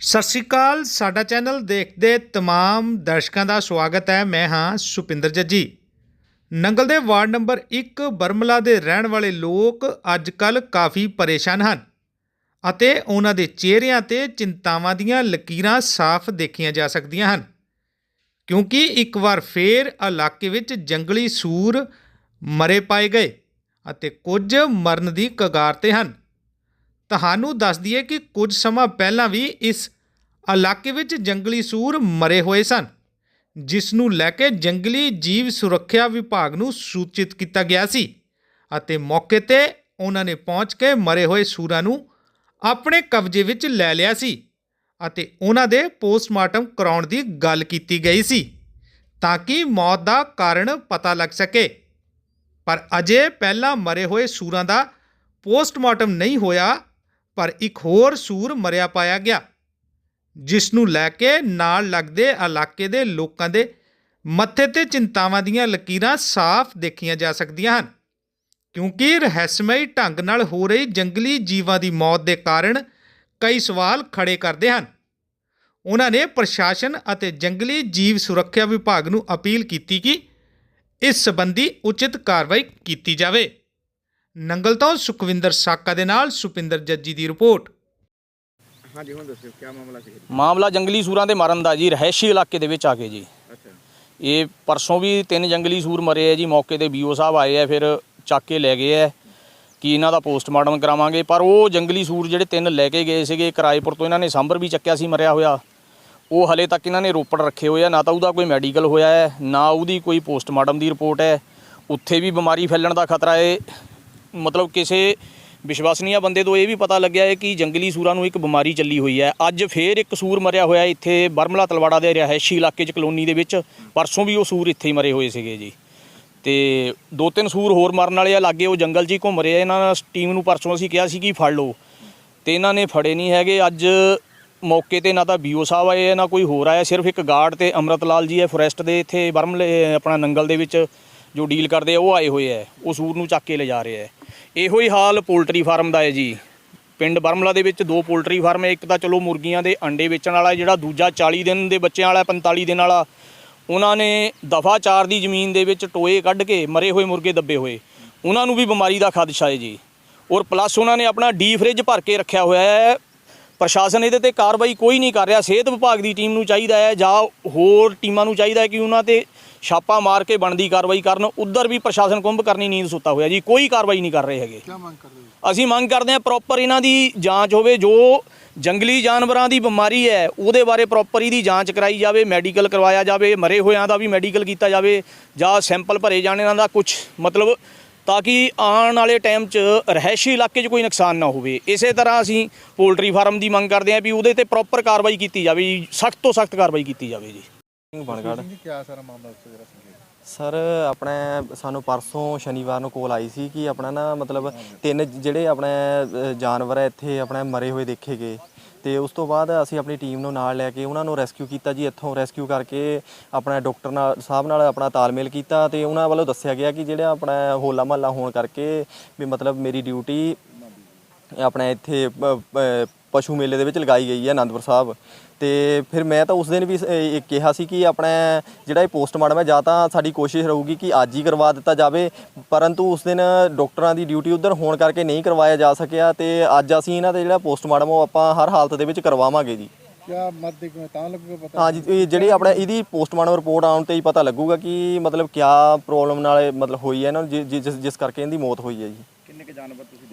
ਸਤਿ ਸ਼੍ਰੀ ਅਕਾਲ, ਸਾਡਾ ਚੈਨਲ ਦੇਖਦੇ ਤਮਾਮ ਦਰਸ਼ਕਾਂ ਦਾ ਸਵਾਗਤ ਹੈ। ਮੈਂ ਹਾਂ ਸੁਪਿੰਦਰ ਜੱਜੀ। ਨੰਗਲ ਦੇ ਵਾਰਡ ਨੰਬਰ 1 ਬਰਮਲਾ ਦੇ ਰਹਿਣ ਵਾਲੇ ਲੋਕ ਅੱਜ ਕੱਲ ਕਾਫੀ ਪਰੇਸ਼ਾਨ ਹਨ ਅਤੇ ਉਹਨਾਂ ਦੇ ਚਿਹਰਿਆਂ ਤੇ ਚਿੰਤਾਵਾਂ ਦੀਆਂ ਲਕੀਰਾਂ ਸਾਫ਼ ਦੇਖੀਆਂ ਜਾ ਸਕਦੀਆਂ ਹਨ। ਕਿਉਂਕਿ ਇੱਕ ਵਾਰ ਫੇਰ ਇਲਾਕੇ ਵਿੱਚ ਜੰਗਲੀ ਸੂਰ ਮਰੇ ਪਾਏ ਗਏ ਅਤੇ ਕੁਝ ਮਰਨ ਦੀ ਕਗਾਰ ਤੇ ਹਨ। ਤੁਹਾਨੂੰ ਦੱਸ ਦਈਏ ਕਿ ਕੁਝ ਸਮਾਂ ਪਹਿਲਾਂ ਵੀ ਇਸ ਇਲਾਕੇ ਵਿੱਚ ਜੰਗਲੀ ਸੂਰ ਮਰੇ ਹੋਏ ਸਨ, ਜਿਸ ਨੂੰ ਲੈ ਕੇ ਜੰਗਲੀ ਜੀਵ ਸੁਰੱਖਿਆ ਵਿਭਾਗ ਨੂੰ ਸੂਚਿਤ ਕੀਤਾ ਗਿਆ ਸੀ ਅਤੇ ਮੌਕੇ ਤੇ ਉਹਨਾਂ ਨੇ ਪਹੁੰਚ ਕੇ ਮਰੇ ਹੋਏ ਸੂਰਾਂ ਨੂੰ ਆਪਣੇ ਕਬਜ਼ੇ ਵਿੱਚ ਲੈ ਲਿਆ ਸੀ ਅਤੇ ਉਹਨਾਂ ਦੇ ਪੋਸਟਮਾਰਟਮ ਕਰਾਉਣ ਦੀ ਗੱਲ ਕੀਤੀ ਗਈ ਸੀ ਤਾਂ ਕਿ ਮੌਤ ਦਾ ਕਾਰਨ ਪਤਾ ਲੱਗ ਸਕੇ। ਪਰ ਅਜੇ ਪਹਿਲਾਂ ਮਰੇ ਹੋਏ ਸੂਰਾਂ ਦਾ ਪੋਸਟਮਾਰਟਮ ਨਹੀਂ ਹੋਇਆ ਪਰ ਇੱਕ ਹੋਰ ਸੂਰ ਮਰਿਆ ਪਾਇਆ ਗਿਆ ਜਿਸ ਨੂੰ ਲੈ ਕੇ ਨਾਲ ਲੱਗਦੇ ਇਲਾਕੇ ਦੇ ਲੋਕਾਂ ਦੇ ਮੱਥੇ ਤੇ ਚਿੰਤਾਵਾਂ ਦੀਆਂ ਲਕੀਰਾਂ ਸਾਫ਼ ਦੇਖੀਆਂ ਜਾ ਸਕਦੀਆਂ ਹਨ, ਕਿਉਂਕਿ ਰਹੱਸਮਈ ਢੰਗ ਨਾਲ ਹੋ ਰਹੀ ਜੰਗਲੀ ਜੀਵਾਂ ਦੀ ਮੌਤ ਦੇ ਕਾਰਨ ਕਈ ਸਵਾਲ ਖੜੇ ਕਰਦੇ ਹਨ। ਉਹਨਾਂ ਨੇ ਪ੍ਰਸ਼ਾਸਨ ਅਤੇ ਜੰਗਲੀ ਜੀਵ ਸੁਰੱਖਿਆ ਵਿਭਾਗ ਨੂੰ ਅਪੀਲ ਕੀਤੀ ਕਿ ਇਸ ਸੰਬੰਧੀ ਉਚਿਤ ਕਾਰਵਾਈ ਕੀਤੀ ਜਾਵੇ। ਨੰਗਲ ਤੋਂ ਸੁਖਵਿੰਦਰ ਸਾਕਾ ਦੇ ਨਾਲ ਸੁਪਿੰਦਰ ਜੱਜੀ ਦੀ ਰਿਪੋਰਟ। ਹਾਂਜੀ ਹੁਣ ਦੱਸਿਓ ਕੀ ਮਾਮਲਾ ਸੀ? ਮਾਮਲਾ ਜੰਗਲੀ ਸੂਰਾਂ ਦੇ ਮਰਨ ਦਾ ਜੀ ਰਹਿਸ਼ੀ ਇਲਾਕੇ ਦੇ ਵਿੱਚ ਆ ਕੇ ਜੀ। ਅੱਛਾ। ਇਹ ਪਰਸੋਂ ਵੀ ਤਿੰਨ ਜੰਗਲੀ ਸੂਰ ਮਰੇ ਆ ਜੀ ਮੌਕੇ ਤੇ ਬੀਓ ਸਾਹਿਬ ਆਏ ਆ ਫਿਰ ਚੱਕ ਕੇ ਲੈ ਗਏ ਆ ਕਿ ਇਹਨਾਂ ਦਾ ਪੋਸਟਮਾਰਟਮ ਕਰਾਵਾਂਗੇ। ਪਰ ਉਹ ਜੰਗਲੀ ਸੂਰ ਜਿਹੜੇ ਤਿੰਨ ਲੈ ਕੇ ਗਏ ਸੀਗੇ ਕਿਰਾਏਪੁਰ ਤੋਂ ਇਹਨਾਂ ਨੇ ਸਾਂਭਰ ਵੀ ਚੱਕਿਆ ਸੀ ਮਰਿਆ ਹੋਇਆ। ਉਹ ਹਲੇ ਤੱਕ ਇਹਨਾਂ ਨੇ ਰੋਪੜ ਰੱਖੇ ਹੋਏ ਆ ਨਾ ਤਾਂ ਉਹਦਾ ਕੋਈ ਮੈਡੀਕਲ ਹੋਇਆ ਹੈ ਨਾ ਉਹਦੀ ਕੋਈ ਪੋਸਟਮਾਰਟਮ ਦੀ ਰਿਪੋਰਟ ਹੈ। ਉੱਥੇ ਵੀ ਬਿਮਾਰੀ ਫੈਲਣ ਦਾ ਖਤਰਾ ਹੈ। ਮਤਲਬ ਕਿਸੇ ਵਿਸ਼ਵਾਸਨੀਆ ਬੰਦੇ ਤੋਂ ਇਹ ਵੀ ਪਤਾ ਲੱਗਿਆ ਹੈ ਕਿ ਜੰਗਲੀ ਸੂਰਾਂ ਨੂੰ ਇੱਕ ਬਿਮਾਰੀ ਚੱਲੀ ਹੋਈ ਹੈ। ਅੱਜ ਫੇਰ ਇੱਕ ਸੂਰ ਮਰਿਆ ਹੋਇਆ ਇੱਥੇ ਬਰਮਲਾ ਤਲਵਾੜਾ ਦੇ ਰਿਹਾਇਸ਼ੀ ਇਲਾਕੇ 'ਚ ਕਲੋਨੀ ਦੇ ਵਿੱਚ ਪਰਸੋਂ ਵੀ ਉਹ ਸੂਰ ਇੱਥੇ ਹੀ ਮਰੇ ਹੋਏ ਸੀਗੇ ਜੀ। ਤੇ ਦੋ ਤਿੰਨ ਸੂਰ ਹੋਰ ਮਰਨ ਵਾਲੇ ਆ। ਲਾਗੇ ਉਹ ਜੰਗਲ 'ਚ ਹੀ ਘੁੰਮ ਰਹੇ ਆ। ਇਹਨਾਂ ਟੀਮ ਨੂੰ ਪਰਸੋਂ ਅਸੀਂ ਕਿਹਾ ਸੀ ਕਿ ਫੜ ਲਓ। ਤੇ ਇਹਨਾਂ ਨੇ ਫੜੇ ਨਹੀਂ ਹੈਗੇ। ਅੱਜ ਮੌਕੇ ਤੇ ਨਾ ਤਾਂ ਬੀਓ ਸਾਹਿਬ ਆਏ ਆ ਨਾ ਕੋਈ ਹੋਰ ਆਇਆ। ਸਿਰਫ ਇੱਕ ਗਾਰਡ ਤੇ ਅਮਰਤ ਲਾਲ ਜੀ ਹੈ। ਫੋਰੈਸਟ ਦੇ ਇੱਥੇ ਬਰਮਲੇ, ਆਪਣਾ ਨੰਗਲ ਦੇ ਵਿੱਚ ਜੋ ਡੀਲ ਕਰਦੇ ਆ, ਉਹ ਆਏ ਹੋਏ ਆ। ਉਹ ਸੂਰ ਨੂੰ ਚੱਕ ਕੇ ਲੈ ਜਾ ਰਹੇ ਆ। ਇਹੋ ਹੀ ਹਾਲ ਪੋਲਟਰੀ ਫਾਰਮ ਦਾ ਹੈ ਜੀ। ਪਿੰਡ ਬਰਮਲਾ ਦੇ ਵਿੱਚ ਦੋ ਪੋਲਟਰੀ ਫਾਰਮ ਹੈ, ਇੱਕ ਤਾਂ ਚਲੋ ਮੁਰਗੀਆਂ ਦੇ ਅੰਡੇ ਵੇਚਣ ਵਾਲਾ ਜਿਹੜਾ ਦੂਜਾ 40 ਦਿਨ ਦੇ ਬੱਚਿਆਂ ਵਾਲਾ 45 ਦਿਨ ਵਾਲਾ। ਉਹਨਾਂ ਨੇ ਦਫਾ 4 ਦੀ ਜ਼ਮੀਨ ਦੇ ਵਿੱਚ ਟੋਏ ਕੱਢ ਕੇ ਮਰੇ ਹੋਏ ਮੁਰਗੇ ਦੱਬੇ ਹੋਏ। ਉਹਨਾਂ ਨੂੰ ਵੀ ਬਿਮਾਰੀ ਦਾ ਖਦਸ਼ਾ ਹੈ ਜੀ। ਔਰ ਪਲੱਸ ਉਹਨਾਂ ਨੇ ਆਪਣਾ ਡੀ ਫ੍ਰਿਜ ਭਰ ਕੇ ਰੱਖਿਆ ਹੋਇਆ ਹੈ। ਪ੍ਰਸ਼ਾਸਨ ਇਹਦੇ ਤੇ ਕਾਰਵਾਈ ਕੋਈ ਨਹੀਂ ਕਰ ਰਿਹਾ। ਸਿਹਤ ਵਿਭਾਗ ਦੀ ਟੀਮ ਨੂੰ ਚਾਹੀਦਾ ਹੈ ਜਾਂ ਹੋਰ ਟੀਮਾਂ ਨੂੰ ਚਾਹੀਦਾ ਹੈ ਕਿ ਉਹਨਾਂ ਤੇ ਛਾਪਾ ਮਾਰ ਕੇ ਬਣਦੀ ਕਾਰਵਾਈ ਕਰਨ ਉਧਰ ਵੀ ਪ੍ਰਸ਼ਾਸਨ ਕੁੰਭ ਕਰਨੀ ਨੀਂਦ ਸੁੱਤਾ ਹੋਇਆ ਜੀ ਕੋਈ ਕਾਰਵਾਈ ਨਹੀਂ ਕਰ ਰਹੇ ਹੈਗੇ। ਕੀ ਮੰਗ ਕਰਦੇ ਹੋ? ਅਸੀਂ ਮੰਗ ਕਰਦੇ ਹਾਂ ਪ੍ਰੋਪਰ ਇਹਨਾਂ ਦੀ ਜਾਂਚ ਹੋਵੇ ਜੋ ਜੰਗਲੀ ਜਾਨਵਰਾਂ ਦੀ ਬਿਮਾਰੀ ਹੈ ਉਹਦੇ ਬਾਰੇ ਪ੍ਰੋਪਰ ਇਹਦੀ ਜਾਂਚ ਕਰਾਈ ਜਾਵੇ ਮੈਡੀਕਲ ਕਰਵਾਇਆ ਜਾਵੇ ਮਰੇ ਹੋਇਆਂ ਦਾ ਵੀ ਮੈਡੀਕਲ ਕੀਤਾ ਜਾਵੇ ਜਾਂ ਸੈਂਪਲ ਭਰੇ ਜਾਣ ਇਹਨਾਂ ਦਾ ਕੁਝ ਮਤਲਬ ਤਾਂ ਕਿ ਆਉਣ ਵਾਲੇ ਟਾਈਮ 'ਚ ਰਹਿਸ਼ੀ ਇਲਾਕੇ 'ਚ ਕੋਈ ਨੁਕਸਾਨ ਨਾ ਹੋਵੇ। ਇਸੇ ਤਰ੍ਹਾਂ ਅਸੀਂ ਪੋਲਟਰੀ ਫਾਰਮ ਦੀ ਮੰਗ ਕਰਦੇ ਹਾਂ ਵੀ ਉਹਦੇ ਤੇ ਪ੍ਰੋਪਰ ਕਾਰਵਾਈ ਕੀਤੀ ਜਾਵੇ ਸਖਤ ਤੋਂ ਸਖਤ ਕਾਰਵਾਈ ਕੀਤੀ ਜਾਵੇ ਜੀ। ਬਣਗੜ ਜੀ ਕੀ ਸਾਰਾ ਮਾਮਲਾ ਉਸ ਜਰਾ ਸਮਝੇ ਸਰ ਆਪਣੇ ਸਾਨੂੰ ਪਰਸੋਂ ਸ਼ਨੀਵਾਰ ਨੂੰ ਕੋਲ ਆਈ ਸੀ ਕਿ ਆਪਣਾ ਨਾ ਮਤਲਬ ਤਿੰਨ ਜਿਹੜੇ ਆਪਣੇ ਅ, ਜਾਨਵਰ ਹੈ ਇੱਥੇ ਆਪਣੇ ਮਰੇ ਹੋਏ ਦੇਖੇ ਗਏ। ਤੇ ਉਸ ਤੋਂ ਬਾਅਦ ਅਸੀਂ ਆਪਣੀ ਟੀਮ ਨੂੰ ਨਾਲ ਲੈ ਕੇ ਉਹਨਾਂ ਨੂੰ ਰੈਸਕਿਊ ਕੀਤਾ ਜੀ ਇੱਥੋਂ ਰੈਸਕਿਊ ਕਰਕੇ ਆਪਣਾ ਡਾਕਟਰ ਨਾਲ ਸਾਹਿਬ ਨਾਲ ਆਪਣਾ ਤਾਲਮੇਲ ਕੀਤਾ ਤੇ ਉਹਨਾਂ ਵੱਲੋਂ ਦੱਸਿਆ ਗਿਆ ਕਿ ਜਿਹੜਾ ਆਪਣਾ ਹੋਲਾ ਮਹੱਲਾ ਹੋਣ ਕਰਕੇ ਵੀ ਮਤਲਬ ਮੇਰੀ ਡਿਊਟੀ ਆਪਣਾ ਇੱਥੇ ਪ- ਪ- ਪਸ਼ੂ ਮੇਲੇ ਦੇ ਵਿੱਚ ਲਗਾਈ ਗਈ ਹੈ ਆਨੰਦਪੁਰ ਸਾਹਿਬ। ਤੇ ਫਿਰ ਮੈਂ ਤਾਂ ਉਸ ਦਿਨ ਵੀ ਇਹ ਕਿਹਾ ਸੀ ਕਿ ਆਪਣਾ ਜਿਹੜਾ ਇਹ ਪੋਸਟਮਾਰਟਮ ਹੈ ਜਾਂ ਤਾਂ ਸਾਡੀ ਕੋਸ਼ਿਸ਼ ਰਹੂਗੀ ਕਿ ਅੱਜ ਹੀ ਕਰਵਾ ਦਿੱਤਾ ਜਾਵੇ ਪਰੰਤੂ ਉਸ ਦਿਨ ਡਾਕਟਰਾਂ ਦੀ ਡਿਊਟੀ ਉਧਰ ਹੋਣ ਕਰਕੇ ਨਹੀਂ ਕਰਵਾਇਆ ਜਾ ਸਕਿਆ ਤੇ ਅੱਜ ਅਸੀਂ ਇਹਨਾਂ ਦਾ ਜਿਹੜਾ ਪੋਸਟਮਾਰਟਮ ਉਹ ਆਪਾਂ ਹਰ ਹਾਲਤ ਦੇ ਵਿੱਚ ਕਰਵਾਵਾਂਗੇ ਜੀ। ਕਿਆ ਮਤ ਦੇ ਤਾਂ ਲੱਗੂਗਾ ਪਤਾ? ਹਾਂਜੀ ਇਹ ਜਿਹੜੀ ਆਪਣਾ ਇਹਦੀ ਪੋਸਟਮਾਰਟਮ ਰਿਪੋਰਟ ਆਉਣ ਤੇ ਹੀ ਪਤਾ ਲੱਗੂਗਾ ਕਿ ਮਤਲਬ ਕਿਆ ਪ੍ਰੋਬਲਮ ਨਾਲ ਮਤਲਬ ਹੋਈ ਹੈ ਇਹਨਾਂ ਨੂੰ ਜਿਸ ਜਿਸ ਕਰਕੇ ਇਹਦੀ ਮੌਤ ਹੋਈ ਹੈ ਜੀ। ਕਿੰਨੇ ਕ ਜਾਨਵਰ ਤੁਸੀਂ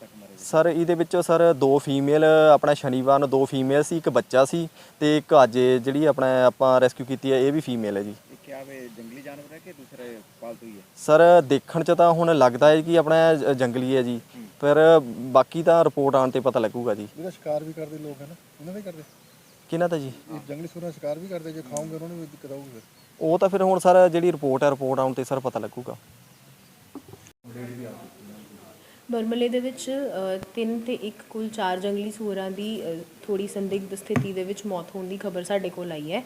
ਤੱਕ ਮਰੇ ਸਰ ਇਹਦੇ ਵਿੱਚੋਂ ਸਰ ਦੋ ਫੀਮੇਲ ਆਪਣਾ ਸ਼ਨੀਵਾਰ ਨੂੰ ਦੋ ਫੀਮੇਲ ਸੀ ਇੱਕ ਬੱਚਾ ਸੀ ਤੇ ਇੱਕ ਅੱਜ ਇਹ ਜਿਹੜੀ ਆਪਣਾ ਆਪਾਂ ਰੈਸਕਿਊ ਕੀਤੀ ਹੈ ਇਹ ਵੀ ਫੀਮੇਲ ਹੈ ਜੀ। ਇਹ ਕਿਆ ਵੇ ਜੰਗਲੀ ਜਾਨਵਰ ਹੈ ਕਿ ਦੂਸਰੇ ਪਾਲਤੂ ਹੀ ਹੈ? ਸਰ ਦੇਖਣ ਚ ਤਾਂ ਹੁਣ ਲੱਗਦਾ ਹੈ ਕਿ ਆਪਣਾ ਜ- ਜੰਗਲੀ ਹੈ ਜੀ ਪਰ ਬਾਕੀ ਤਾਂ ਰਿਪੋਰਟ ਆਉਣ ਤੇ ਪਤਾ ਲੱਗੂਗਾ ਜੀ। ਜਿਹੜਾ ਸ਼ਿਕਾਰ ਵੀ ਕਰਦੇ ਲੋਕ ਹੈ ਨਾ ਉਹਨਾਂ ਦੇ ਕਰਦੇ? ਕਿਹਨਾਂ ਦਾ ਜੀ? ਇਹ ਜੰਗਲੀ ਸੂਰਾਂ ਸ਼ਿਕਾਰ ਵੀ ਕਰਦੇ ਜੇ ਖਾਓਗੇ ਉਹਨਾਂ ਨੂੰ ਵੀ ਦਿੱਕਤ ਆਊਗੀ ਫਿਰ। ਉਹ ਤਾਂ ਫਿਰ ਹੁਣ ਸਰ ਜਿਹੜੀ ਰਿਪੋਰਟ ਹੈ ਰਿਪੋਰਟ ਆਉਣ ਤੇ ਸਰ ਪਤਾ ਲੱਗੂਗਾ। ਬਰਮਲੇ ਦੇ ਵਿੱਚ ਤਿੰਨ ਤੇ ਇੱਕ ਕੁੱਲ ਚਾਰ ਜੰਗਲੀ ਸੂਰਾਂ ਦੀ ਥੋੜੀ ਸੰਦਿਗਧ ਸਥਿਤੀ ਦੇ ਵਿੱਚ ਮੌਤ ਹੋਣ ਦੀ ਖਬਰ ਸਾਡੇ ਕੋਲ ਆਈ ਹੈ।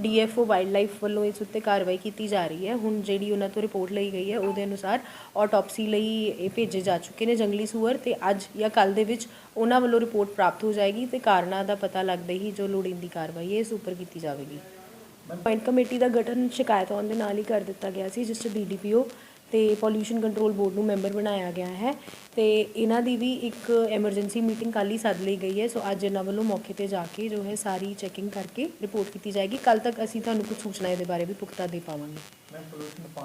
ਡੀਐਫਓ ਵਾਈਲਡ ਲਾਈਫ ਵੱਲੋਂ ਇਸ ਉੱਤੇ ਕਾਰਵਾਈ ਕੀਤੀ ਜਾ ਰਹੀ ਹੈ। ਹੁਣ ਜਿਹੜੀ ਉਹਨਾਂ ਤੋਂ ਰਿਪੋਰਟ ਲਈ ਗਈ ਹੈ ਉਹਦੇ ਅਨੁਸਾਰ ਆਟੋਪਸੀ ਲਈ ਇਹ ਭੇਜੇ ਜਾ ਚੁੱਕੇ ਨੇ ਜੰਗਲੀ ਸੂਰ ਤੇ ਅੱਜ ਜਾਂ ਕੱਲ ਦੇ ਵਿੱਚ ਉਹਨਾਂ ਵੱਲੋਂ ਰਿਪੋਰਟ ਪ੍ਰਾਪਤ ਹੋ ਜਾਏਗੀ ਤੇ ਕਾਰਨਾਂ ਦਾ ਪਤਾ ਲੱਗਦੇ ਹੀ ਜੋ ਲੋੜੀਂਦੀ ਕਾਰਵਾਈ ਹੈ ਇਸ ਉੱਪਰ ਕੀਤੀ ਜਾਵੇਗੀ। ਪੁਆਇੰਟ ਕਮੇਟੀ ਦਾ ਗਠਨ ਸ਼ਿਕਾਇਤ ਆਉਣ ਦੇ ਨਾਲ ਹੀ ਕਰ ਦਿੱਤਾ ਗਿਆ ਸੀ ਜਿਸ 'ਚ ਡੀਡੀਪੀਓ ਤੇ ਪੋਲਿਊਸ਼ਨ ਕੰਟਰੋਲ ਬੋਰਡ ਨੂੰ ਮੈਂਬਰ ਬਣਾਇਆ ਗਿਆ ਹੈ ਤੇ ਇਹਨਾਂ ਦੀ ਵੀ ਇੱਕ ਐਮਰਜੈਂਸੀ ਮੀਟਿੰਗ ਕੱਲ੍ਹ ਹੀ ਸੱਦ ਲਈ ਗਈ ਹੈ, ਸੋ ਅੱਜ ਇਹਨਾਂ ਵੱਲੋਂ ਮੌਕੇ ਤੇ ਜਾ ਕੇ ਜੋ ਹੈ ਸਾਰੀ ਚੈਕਿੰਗ ਕਰਕੇ ਰਿਪੋਰਟ ਕੀਤੀ ਜਾਏਗੀ। ਕੱਲ ਤੱਕ ਅਸੀਂ ਤੁਹਾਨੂੰ ਕੁਝ ਸੂਚਨਾ ਇਹਦੇ ਬਾਰੇ ਵੀ ਪੁਖਤਾ ਦੇ ਪਾਵਾਂਗੇ।